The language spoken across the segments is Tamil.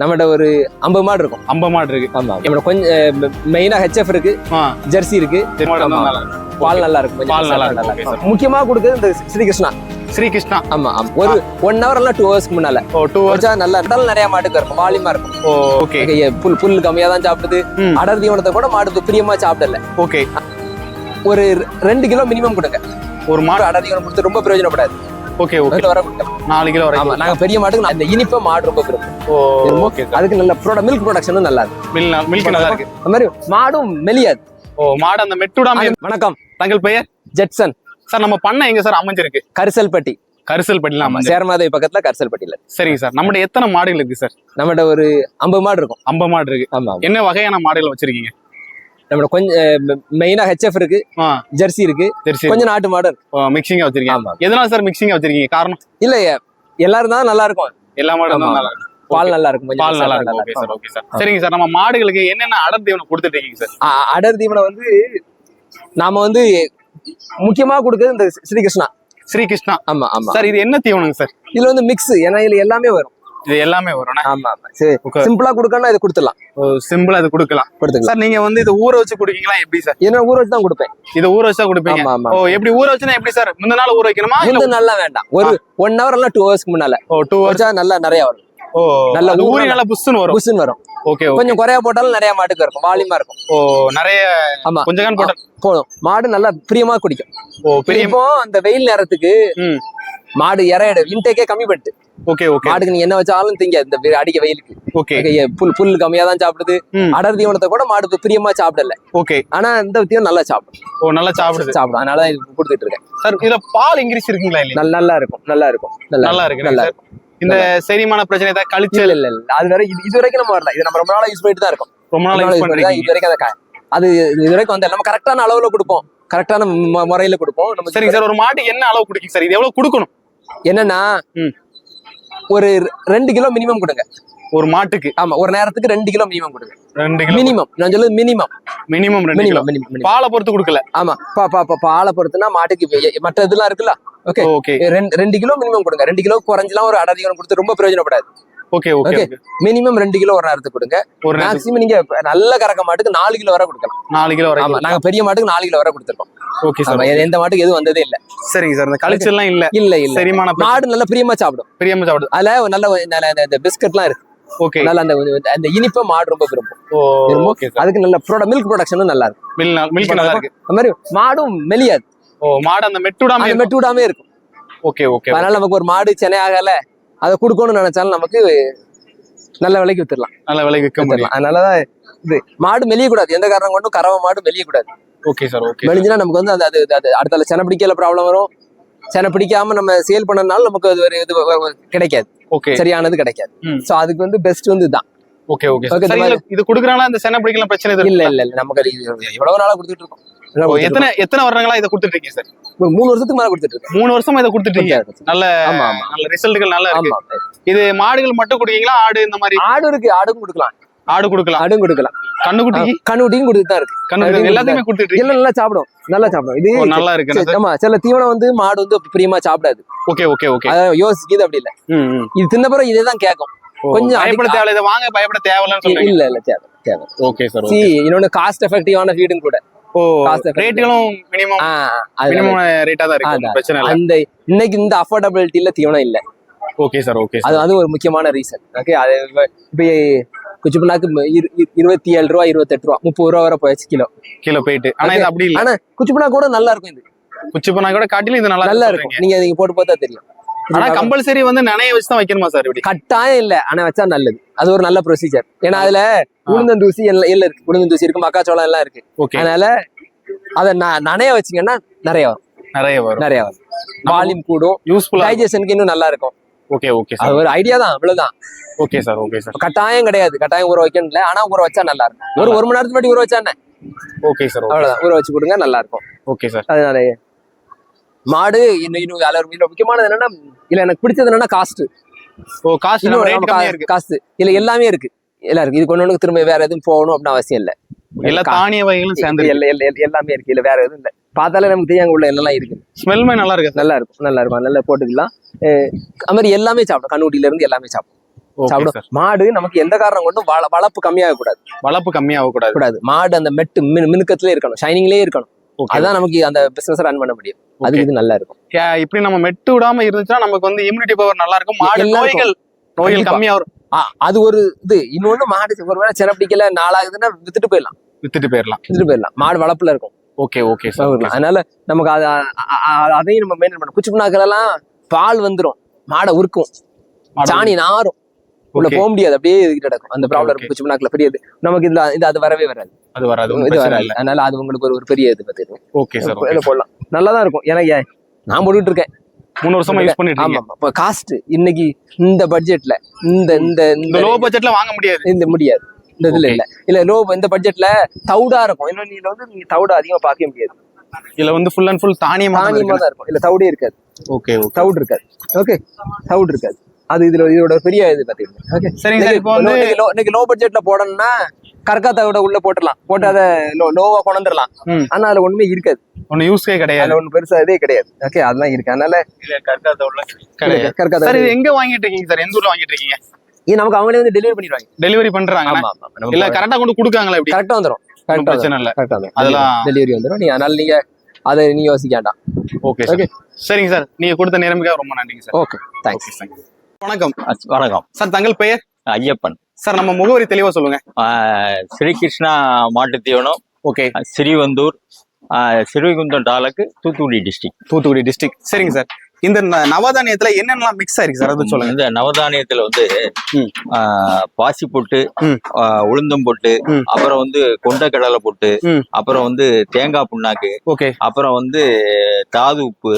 நம்மகிட்ட ஒரு ஐம்பது மாடு இருக்கும். ஐம்பது மாடு இருக்கு. ஆமா நம்மளோட கொஞ்சம் மெயினா ஹெச்எஃப் இருக்கு ஜெர்சி இருக்கு. பால் நல்லா இருக்கும். பால் நல்லா இருக்கும், முக்கியமா கொடுக்குறது இந்த ஸ்ரீகிருஷ்ணா. ஸ்ரீகிருஷ்ணா. ஆமா ஆமா. ஒரு ஒன் ஹவர் இல்ல டூ ஹவர்ஸ்க்கு முன்னால. ஓ டூ ஹவர்ஸ் நல்லா உடல் நிறைய மாட்டுக்கு இருக்கும். வாலியமா இருக்கும். ஓ ஓகே புல் புல் கம்மியா தான் சாப்பிடுது. அடர் தீவனத்தை கூட மாடு பிரியமா சாப்பிடல. ஓகே ஒரு ரெண்டு கிலோ மினிமம் கொடுங்க. ஒரு மாடு மாடு அடர் தீவனம் கொடுத்து ரொம்ப பிரயோஜனப்படாது. Okay okay. வர நாலு கிலோ வரைக்கும். நாங்க பெரிய மாட்டுக்கு அந்த இனிப்ப மாடு ரொம்ப விரும்பும் ஓ ஓகே அதுக்கு நல்ல ப்ரோட மில்க் ப்ரொடக்ஷனும் நல்லா இருக்கும். மில்க் நல்லா இருக்கு அந்த மாதிரி மாடும் மெலியாது. ஓ மாடு அந்த மெட்டுடாம வணக்கம். தங்கள் பெயர்? ஜெட்சன். சார் நம்ம பண்ண எங்க சார் அமைஞ்சிருக்கு? கரிசல்பட்டி. கரிசல் பட்டிலாம் ஆமா சேர்மாதேவி பக்கத்துல கரிசல்பட்டியில சரிங்க சார். நம்மகிட்ட எத்தனை மாடுகள் இருக்கு சார்? நம்மகிட்ட ஒரு ஐம்பது மாடு இருக்கும். ஐம்பது மாடு இருக்கு. ஆமா. என்ன வகையான மாடுகள் வச்சிருக்கீங்க? நம்மளோட கொஞ்சம் மெயினா ஹெச்எஃப் இருக்கு ஜெர்சி இருக்கு. சரி கொஞ்சம் நாட்டு மாடு இருக்கு. மிக்சிங்கா வச்சிருக்கீங்க. எதனால சார் மிக்சிங்கா வச்சிருக்கீங்க? காரணம்? இல்ல எல்லாரும் தான் நல்லா இருக்கும். எல்லா. தான் நல்லா இருக்கு பால் நல்லா இருக்கும். பால் நல்லா இருக்கும். ஓகே சார் இருக்கும். ஓகே சார் சரிங்க சார் நம்ம மாடுகளுக்கு என்னென்ன அடர் தீவனம் கொடுத்துட்டு இருக்கீங்க சார் அடர் தீவனம் வந்து நாம வந்து முக்கியமா கொடுக்குறது இந்த ஸ்ரீகிருஷ்ணா ஸ்ரீகிருஷ்ணா ஆமா ஆமா. சார் இது என்ன தீவனங்க சார் இதுல வந்து மிக்ஸ் ஏன்னா இதுல எல்லாமே வரும். இது எல்லாமே வரும் ஆமா சரி. சிம்பிளா கொடுக்கணும்னா இது கொடுத்துடலாம். சிம்பிளா இது கொடுக்கலாம். கொடுத்துக்கலாம். சார் நீங்க வந்து இது ஊற வச்சு குடிக்கீங்களா எப்படி சார்? ஏன்னா ஊற வச்சு தான் கொடுப்பேன். இது ஊற வச்சா குடிப்பீங்க? ஆமா ஓ எப்படி ஊற வச்சுனா எப்படி சார்? முந்த நாள் ஊற வைக்கணுமா? முந்து நல்லா வேண்டாம். ஒரு ஒன் ஹவர் இல்ல டூ ஹவர்ஸ்க்கு முன்னால. ஓ டூ ஹவர்ஸ் நல்லா நிறைய வரும். ஓ நல்ல ஊறி நல்லா புஷ்னு வரும்? புஷ்ன்னு வரும். ஓகே கொஞ்சம் குறையா போட்டாலும் நிறைய மாட்டுக்கு இருக்கும். வாலியமா இருக்கும். ஓ நிறைய ஆமா. கொஞ்சம் கான் போட்ட போதும். மாடு நல்லா பிரியமா குடிக்கும். ஓ இப்போ அந்த வெயில் நேரத்துக்கு மாடு இறையிட இன்டேக்கே கம்மி பண்ணிட்டு. ஓகே ஓகே மாடுக்கு நீ என்ன வச்சாலும் திங்க. இந்த அடிக்க வெயிலுக்கு. ஓகே புல் புல் கம்மியா தான் சாப்பிடுது. அடர் தீவனத்தை கூட மாடு பிரியமா சாப்பிடல. ஓகே ஆனா இந்த தீவனம் நல்லா சாப்பிடும். ஓ நல்லா சாப்பிடுது. சாப்பிடும். அதனால கொடுத்துட்டு இருக்கேன். சார் இதுல பால் இங்கிலீஷ் இருக்குங்களா நல்ல நல்லா இருக்கும். நல்லா இருக்கும். நல்லா இருக்கு நல்லா சார் இந்த செரிமான பிரச்சனை ஏதாவது கழிச்சல்? இல்ல இல்ல அது வேற இது வரைக்கும் நம்ம வரல. இது நம்ம ரொம்ப நாளா யூஸ் பண்ணிட்டு தான் இருக்கோம். ரொம்ப நாள் யூஸ் பண்ணிட்டு இது வரைக்கும் அதை இது வரைக்கும் வந்து நம்ம கரெக்டான அளவுல கொடுப்போம். கரெக்டான முறையில கொடுப்போம். நம்ம சரிங்க சார் ஒரு மாட்டுக்கு என்ன அளவு குடிக்கும் சார் இது எவ்வளவு கொடுக்கணும்? என்னன்னா. ஒரு ரெண்டு கிலோ மினிமம் கொடுங்க. ஒரு மாட்டுக்கு? ஆமா ஒரு நேரத்துக்கு ரெண்டு கிலோ மினிமம் கொடுங்க. ரெண்டு கிலோ? மினிமம் நான் சொல்லுது மினிமம் மினிமம் ரெண்டு கிலோ. மினிமம் பாலை பொறுத்து கொடுக்கல? ஆமா பா பா பாலை பொறுத்துனா மாட்டுக்கு மற்ற இதெல்லாம் இருக்குல்ல? ஓகே ஓகே ரெண்டு ரெண்டு கிலோ மினிமம் கொடுங்க. ரெண்டு கிலோ குறைஞ்சலாம் ஒரு அடதிகம் கொடுத்து ரொம்ப பிரயோஜனப்படாது. Okay okay. மினிமம் ரெண்டு கிலோ ஒரு நேரத்துக்கு கொடுங்க. ஒரு மேக்ஸிமம் நீங்க நல்ல கறக்க மாட்டுக்கு நாலு கிலோ வரை கொடுக்கலாம். நாலு கிலோ வரைக்கும் நாங்க பெரிய மாட்டுக்கு நாலு கிலோ வரை கொடுத்துருக்கோம். ஓகே சார் எந்த மாட்டுக்கு எதுவும் வந்ததே இல்ல. சரிங்க சார் இந்த கழிச்சல்லாம் இல்ல. இல்ல இல்ல. செரிமான மாடு நல்ல பிரியமா சாப்பிடும். பிரியாம சாப்பிடுது அதுல நல்ல நல்ல இந்த- பிஸ்கட்லாம் இருக்கு. ஓகே நல்ல அந்த அந்த இனிப்ப மாடு ரொம்ப விரும்பும். ஓகே சார் அதுக்கு நல்ல ப்ரோட மில்க் ப்ரொடக்ஷனும் நல்லா இருக்கும். மில்க் நல்லா இருக்கு. அந்த மாதிரி மாடும் மெலியாது. ஓ மாடு அந்த மெட்டுடாம அந்த மெட்டு விடாமே இருக்கும். ஓகே ஓகே அதனால நமக்கு ஒரு மாடு சென்னை ஆகல. அதை கொடுக்கணும்னு நினைச்சாலும் நமக்கு நல்ல விலைக்கு வித்துடலாம். நல்ல விலை விற்க முடியும். அதனாலதான் இது மாடு மெலிய கூடாது எந்த காரணம் கொண்டும் கறவை மாடு மெலிய கூடாது ஓகே சார் ஓகே மெலிஞ்சுனா நமக்கு வந்து அது அது அது அடுத்தால செனை பிடிக்கல ப்ராப்ளம் வரும். செனை பிடிக்காம நம்ம சேல் பண்ணனால நமக்கு அது ஒரு இது கிடைக்காது. ஓகே சரியானது கிடைக்காது. சோ அதுக்கு வந்து பெஸ்ட் வந்து இதுதான் ஓகே ஓகே இது குடுக்குறாங்களா? இந்த சென்னை பிடிக்கலாம் பிரச்சனை எதுவும் இல்ல இல்ல இல்ல. நமக்கு எவ்வளவு நாளா கொடுத்துட்டு இருக்கோம்? எத்தனை எத்தனை வருடங்களா இதை கொடுத்துட்டு இருக்கீங்க சார் மூணு வருஷத்துக்கு மேல கொடுத்துட்டு மூணு வருஷமா இதை கொடுத்துட்டு இருக்கீங்க? நல்ல ஆமா ஆமா. நல்ல ரிசல்ட்டுகள் நல்லா இருக்கு. இது மாடுகள் மட்டும் குடிக்கீங்களா? ஆடு இந்த மாதிரி? ஆடு இருக்கு. ஆடும் கொடுக்கலாம். ஆடு கொடுக்கலாம். ஆடும் கொடுக்கலாம். கண்ணுக்குட்டிக்கு? கண்ணுட்டியும் கொடுத்துட்டு தான் இருக்கு. கண்ணுக்குட்டி ஆடு எல்லாத்தையுமே கொடுத்துட்டு இருக்கீங்க? எல்லாம் நல்லா சாப்பிடும். நல்லா சாப்பிடும். இது ஓ, நல்லா இருக்கு. சரி, ஆமா சில தீவனம் வந்து மாடு வந்து பிரியமா சாப்பிடாது. Okay okay okay. யோசிக்குது அப்படி இல்ல. இது தின்ன பிறகு இதே தான் கேட்கும். கொஞ்சம் பயப்பட தேவையில்ல. இதை வாங்க பயப்பட சொல்றீங்க? இல்ல இல்ல தேவை தேவை. ஓகே சார் சி இன்னொன்னு காஸ்ட் எஃபெக்டிவான ஃபீடும் கூட. ரேட்டுகளும் மினிமம் மினிமம் ரேட்டா தான் இருக்கு. பிரச்சனை இல்ல. அந்த இன்னைக்கு இந்த அஃபோர்டபிலிட்டியில தீவனம் இல்ல. ஓகே சார் ஓகே அது அது ஒரு முக்கியமான ரீசன் ஓகே அது இப்ப குச்சி புண்ணாக்கு இரு- இரு- இருபத்தி ஏழு ரூபா இருபத்தெட்டு ரூபா முப்பது ரூபா வரை போயாச்சு கிலோ. கிலோ போயிட்டு. ஆனா இது அப்படி இல்ல. ஆனா குச்சி புண்ணாக்கு கூட நல்லா இருக்கும் இது. குச்சி பண்ணா கூட காட்டிலும் இது நல்லா நல்லா இருக்கும். நீங்க நீங்க போட்டு பார்த்தா தெரியும். ஆனா கம்பல்சரி வந்து நனைய வச்சு தான் வைக்கணுமா சார் இப்படி? கட்டாயம் இல்ல. ஆனா வச்சா நல்லது. அது ஒரு நல்ல ப்ரொசீஜர் ஏன்னா அதுல உளுந்தந்தூசி எல்லாம் இருக்கு. உளுந்தந்தூசி இருக்கு மக்காச்சோளம் எல்லாம் இருக்கு. அதனால அதை நனைய வச்சீங்கன்னா நிறைய வரும். நிறைய வரும். நிறைய வரும். வால்யூம் கூடும். யூஸ்ஃபுல்லா டைஜஷனுக்கு இன்னும் நல்லா இருக்கும். ஓகே ஓகே அது சார் ஒரு ஐடியா தான் அவ்வளவுதான். ஓகே சார் ஓகே சார் கட்டாயம் கிடையாது. கட்டாயம் ஊற வைக்கணும் இல்ல ஆனா ஊற வச்சா நல்லா இருக்கும். ஒரு ஒரு மணி நேரத்துக்கு முன்னாடி ஊற வச்சா என்ன ஓகே சார் அவ்வளவுதான். ஊற வச்சு கொடுங்க நல்லா இருக்கும். ஓகே சார் அதனால மாடு இன்னும் இன்னும் அதுல ஒரு இதுல முக்கியமானது என்னன்னா இல்ல எனக்கு பிடிச்சது என்னன்னா காஸ்ட் ஓ காஸ்ட் காஸ்ட் இல்ல எல்லாமே இருக்கு. எல்லாம் இருக்கு. இது கொண்டு திரும்ப வேற எதுவும் போகணும் அப்படின்னு அவசியம் இல்ல. எல்லா தானிய வகைகளும் சேர்ந்து எல்லா- எல்லா- எல்லா- எல்லாமே இருக்கு. இல்ல வேற எதுவும் இல்ல. பார்த்தாலே நமக்கு தெரியும் அங்க உள்ள என்னெல்லாம் இருக்கு. ஸ்மெல்மே நல்லா இருக்கு நல்லா இருக்கும் நல்லா இருக்கும் நல்லா போட்டுக்கலாம் அது மாதிரி எல்லாமே சாப்பிடும். கண்ணுட்டில இருந்து எல்லாமே சாப்பிடும். சாப்பிடும். மாடு நமக்கு எந்த காரணம் கொண்டும் வள- வளர்ப்பு கம்மியாக கூடாது வளர்ப்பு கம்மியாக கூடாது. கூடாது மாடு அந்த மெட்டு மினு மினுக்கத்திலே இருக்கணும். ஷைனிங்லேயே இருக்கணும். அதான் நமக்கு அந்த பிசினஸ் ரன் பண்ண முடியும். அதுக்கு இது நல்லா இருக்கும் இப்படி நம்ம மெட்டு விடாம இருந்துச்சுன்னா நமக்கு வந்து இம்யூனிட்டி பவர் நல்லா இருக்கும் மாடு. நோய்கள் நோய்கள். கம்மியா வரும் அது ஒரு இது. இன்னொன்னு மாடு ஒருவேளை சிறப்பிக்கல நாளாகுதுன்னா வித்துட்டு போயிடலாம். வித்துட்டு போயிடலாம். வித்துட்டு போயிடலாம். மாடு வளர்ப்புல இருக்கும். Okay okay sir. அதனால நமக்கு அது அதையும் நம்ம மெயின்டைன் பண்ணணும். குச்சி புண்ணாக்குல எல்லாம் பால் வந்துரும். மாடை உருக்கும். சாணி நாரும். உள்ள. போக முடியாது. அப்படியே கிடக்கும். அந்த ப்ராப்ளம். இருக்கும். குச்சி புண்ணாக்குல பெரியது. நமக்கு இதுல இது அது வரவே வராது. அது வராது. இது வராது. அதனால அது உங்களுக்கு ஒரு ஒரு பெரிய இது பத்தி ஓகே சார் போடலாம்? நல்லா தான் இருக்கும். ஏன்னா ஏன் நான் போட்டுட்டு இருக்கேன் மூணு வருஷமா யூஸ் பண்ணிட்டு ஆமா இப்போ காஸ்ட் இன்னைக்கு இந்த பட்ஜெட்ல இந்த இந்த லோ பட்ஜெட்ல வாங்க முடியாது. இந்த முடியாது. இந்த இதுல. இல்ல. இல்ல லோ இந்த பட்ஜெட்ல தவுடா இருக்கும். இன்னும் நீங்க வந்து நீங்க தவுடா அதிகமா பார்க்க முடியாது. இதுல வந்து ஃபுல் அண்ட் ஃபுல் தானியமா தானியமா தான் இருக்கும். இல்ல தவுடே இருக்காது. ஓகே ஓகே தவுடு இருக்காது. ஓகே தவுடு இருக்காது. அது இதுல இதோட பெரிய இது பாத்தீங்கன்னா. ஓகே சரிங்க சார் இப்போ வந்து இன்னைக்கு லோ பட்ஜெட்ல போடணும்னா கற்கா தவிட உள்ள போட்டுடலாம். போட்டு அதை லோவா கொண்டுலாம். ஆனா அதுல ஒண்ணுமே இருக்காது. ஒண்ணு யூஸ்கே கிடையாது. ஒண்ணு பெருசா இதே கிடையாது. ஓகே அதெல்லாம் இருக்கு. அதனால கிடையாது கற்கா சார் எங்க வாங்கிட்டு இருக்கீங்க சார்? எந்த ஊர்ல வாங்கிட்டு இருக்கீங்க? இது நமக்கு அவங்களே வந்து டெலிவரி பண்ணிடுவாங்க. டெலிவரி பண்றாங்க இல்ல கரெக்டா கொண்டு கொடுக்காங்களா எப்படி கரெக்டா வந்துரும். கரெக்டா பிரச்சனை இல்ல. கரெக்டா வந்துரும். அதெல்லாம் டெலிவரி வந்துரும். நீங்க அதனால நீங்க அதை நீங்க யோசிக்க வேண்டாம். ஓகே ஓகே சரிங்க சார் நீங்க கொடுத்த நேரமுக்காக ரொம்ப நன்றிங்க சார் ஓகே தேங்க்ஸ் வணக்கம். வணக்கம். சார் தங்கள் பெயர்? ஐயப்பன். சார் நம்ம முகவரி தெளிவா சொல்லுங்க. ஸ்ரீகிருஷ்ணா மாட்டுத் தீவனம் okay Srivanthur Srivaikuntam taluk Thoothukudi district Thoothukudi district சரிங்க சார் இந்த நவதானியத்துல என்னென்னலாம் மிக்ஸ் ஆயிருக்கு சார்? அது சொல்லுங்க. இந்த நவதானியத்துல வந்து பாசி பொட்டு உளுந்தம் பொட்டு. அப்புறம் வந்து கொண்டக்கடலை பொட்டு ம். அப்புறம் வந்து தேங்காய் புண்ணாக்கு ஓகே. அப்புறம் வந்து தாது உப்பு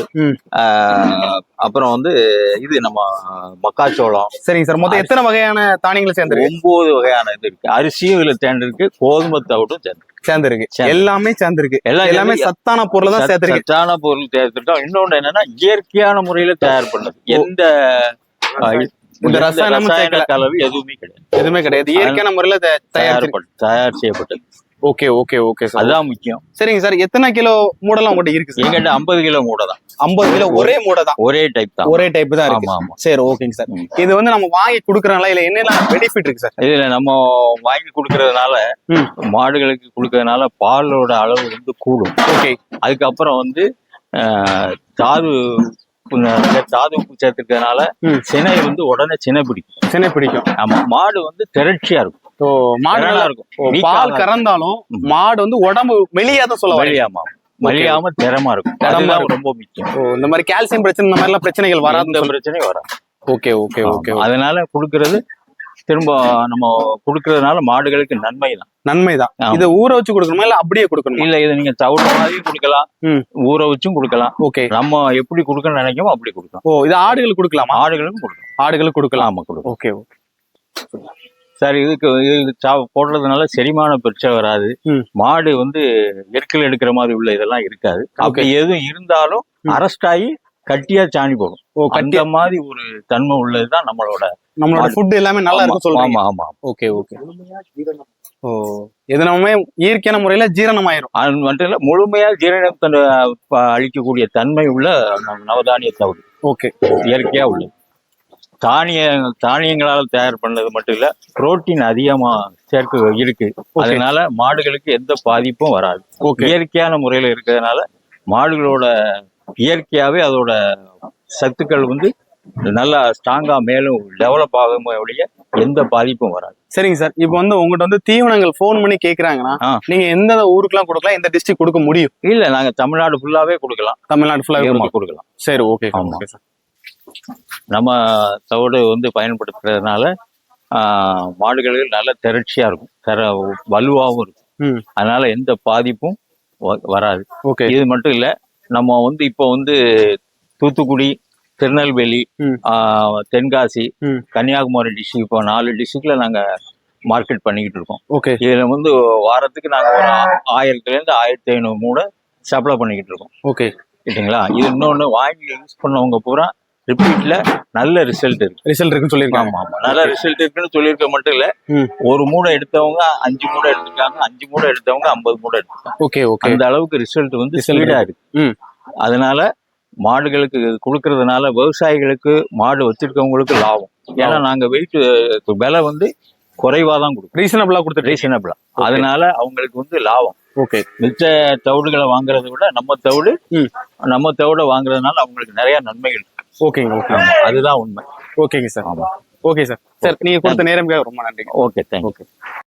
அப்புறம் வந்து இது நம்ம மக்காச்சோளம். சரிங்க சார். மொத்தம் எத்தனை வகையான தானியங்கள் சேர்ந்துருக்கு? ஒன்பது வகையான இது இருக்கு. அரிசியும் இதுல சேர்ந்துருக்கு. கோதுமை தவிடும் சேர்ந்து சேர்ந்துருக்கு. சேர்ந்து. எல்லாமே சேர்ந்துருக்கு. எல்லாம் சத்தான பொருள் தான் சேர்த்துருக்கு. சத்தான பொருள் தேர்ந்தெடுத்தோம் இன்னொன்னு என்னன்னா இயற்கையான முறையில தயார் பண்ணது எந்த இந்த ரசாயன. கலவை எதுவுமே கிடையாது. எதுவுமே கிடையாது. இயற்கையான முறையில தயார் தயார் செய்யப்பட்டது. Okay okay okay sir. அதுதான் முக்கியம். சரிங்க சார். எத்தனை கிலோ மூடலாம் உங்கள்கிட்ட இருக்கு சார்? எங்கிட்ட ஐம்பது கிலோ மூடை தான். ஐம்பது கிலோ ஒரே மூடை தான். ஒரே டைப் தான். ஒரே டைப் தான் இருக்கு. ஆமா ஆமா. சரி ஓகேங்க சார். இது வந்து நம்ம வாங்கி குடுக்கறனால இல்ல என்னென்ன பெனிஃபிட் இருக்கு சார்? இதுல நம்ம வாங்கி கொடுக்கறதுனால. மாடுகளுக்கு கொடுக்கறதுனால பாலோட அளவு வந்து கூடும். ஓகே. அதுக்கப்புறம் வந்து தாது தாது உப்பு சேர்த்துக்கிறதுனால. சினை வந்து உடனே சினை பிடிக்கும். சின்ன பிடிக்கும். ஆமா மாடு வந்து திரட்சியா இருக்கும். மாடு நல்லா இருக்கும். பால். கறந்தாலும். மாடு வந்து உடம்பு வெளியாதான் சொல்ல வரீங்க மலியாம மலியாம திறமா இருக்கும். திறமா. ரொம்ப முக்கியம். இந்த மாதிரி கால்சியம் பிரச்சனை இந்த மாதிரி எல்லாம் பிரச்சனைகள் சொல்லி பிரச்சனையும் வராது. Okay okay okay. அதனால கொடுக்கறது திரும்ப நம்ம கொடுக்கறதுனால மாடுகளுக்கு நன்மை தான். நன்மைதான் ஆமா. இதை ஊற வச்சு கொடுக்கணுமா இல்ல அப்படியே கொடுக்கணுமா? இல்ல இதை நீங்க தவிட மாதிரியும் கொடுக்கலாம். ஊற வச்சும் கொடுக்கலாம். ஓகே. நம்ம எப்படி கொடுக்கணும்னு நினைக்கமோ அப்படி கொடுக்கலாம். ஓ இது ஆடுகள் கொடுக்கலாமா? ஆடுகளுக்கும் கொடுக்கலாம். ஆடுகள் கொடுக்கலாம். ஆமா கொடுக்கலாம். ஓகே. சரி இதுக்கு இது சா- போடுறதுனால செரிமான பிரச்சனை வராது. மாடு வந்து எருக்கல் எடுக்கிற மாதிரி உள்ள இதெல்லாம் இருக்காது. அப்படி எதுவும் இருந்தாலும். அரெஸ்ட் ஆகி கட்டியா சாணி போடும். ஓ கட்டி அந்த மாதிரி ஒரு தன்மை உள்ளதுதான் நம்மளோட நம்மளோட. ஃபுட் எல்லாமே நல்லா இருக்கும் சொல்றீங்க. ஆமா ஆமா. Okay okay. ஓ இது நம்ம இயற்கையான முறையில ஜீரணம் ஆயிரும் அது மட்டும் இல்ல முழுமையா ஜீரணத்தை ப- அளிக்கக்கூடிய தன்மை உள்ள நவ- நவதானிய தவிடு. ஓகே. இயற்கையா உள்ளது. தானிய தானியங்களால் தயார் பண்ணது மட்டும் இல்ல புரோட்டீன் அதிகமா சேர்க்க இருக்கு. அதனால மாடுகளுக்கு எந்த பாதிப்பும் வராது. இயற்கையான முறையில இருக்கிறதுனால மாடுகளோட இயற்கையாவே அதோட சத்துக்கள் வந்து நல்லா ஸ்ட்ராங்கா மேலும் டெவலப் ஆகும் ஒழிய எந்த பாதிப்பும் வராது. சரிங்க சார். இப்போ வந்து உங்ககிட்ட வந்து தீவனங்கள் ஃபோன் பண்ணி கேக்குறாங்கன்னா ஆ. நீங்க எந்த ஊருக்குலாம் கொடுக்கலாம் எந்த டிஸ்ட்ரிக்ட் கொடுக்க முடியும்? இல்ல நாங்க தமிழ்நாடு ஃபுல்லாவே கொடுக்கலாம். தமிழ்நாடு ஃபுல்லா அதிகமா கொடுக்கலாம். சரி. ஓகே சார் நம்ம தவிடு வந்து பயன்படுத்துறதுனால ஆஹ், மாடுகளுக்கு நல்ல திரட்சியா இருக்கும். தர வலுவாகவும் இருக்கும். அதனால எந்த பாதிப்பும் வராது. ஓகே. இது மட்டும் இல்ல நம்ம வந்து இப்போ வந்து தூத்துக்குடி திருநெல்வேலி தென்காசி. கன்னியாகுமரி டிஸ்ட்ரிக்ட் இப்போ நாலு டிஸ்ட்ரிக்ட்ல நாங்க மார்க்கெட் பண்ணிக்கிட்டு இருக்கோம். ஓகே. இதுல வந்து வாரத்துக்கு நாங்க ஒரு ஆயிரத்துல இருந்து ஆயிரத்தி ஐநூறு மூட சப்ளை பண்ணிக்கிட்டு இருக்கோம். ஓகே. சரிங்களா இது இன்னொன்னு வாங்கி யூஸ் பண்ணவங்க பூரா ரிப்பீட்ல நல்ல ரிசல்ட் இருக்கு. ரிசல்ட் இருக்குன்னு சொல்லியிருக்காங்க. ஆமா நல்ல ரிசல்ட் இருக்குன்னு சொல்லியிருக்க மட்டும் இல்ல. ஒரு மூடை எடுத்தவங்க அஞ்சு மூடை எடுத்திருக்காங்க அஞ்சு மூடை எடுத்தவங்க ஐம்பது மூடை எடுத்திருக்காங்க ஓகே ஓகே. அந்த அளவுக்கு ரிசல்ட் வந்து ஸ்பீடா இருக்கு. அதனால மாடுகளுக்கு கொடுக்கறதுனால விவசாயிகளுக்கு மாடு வச்சிருக்கவங்களுக்கு லாபம். ஏன்னா நாங்க வெயிட் விலை வந்து குறைவா தான் கொடுக்குறோம். ரீசனபிளா கொடுத்துட்டு ரீசனபிளா அதனால அவங்களுக்கு வந்து லாபம். ஓகே. மிச்ச தவிடுகளை வாங்குறதை விட நம்ம தவிடு. நம்ம தவிட வாங்குறதுனால அவங்களுக்கு நிறைய நன்மைகள். ஓகேங்க ஓகே அதுதான் உண்மை. ஓகேங்க சார். ஆமா. Okay sir. சார் நீங்க கொடுத்த நேரம் ரொம்ப நன்றி ஓகே தேங்க்யூ ஓகே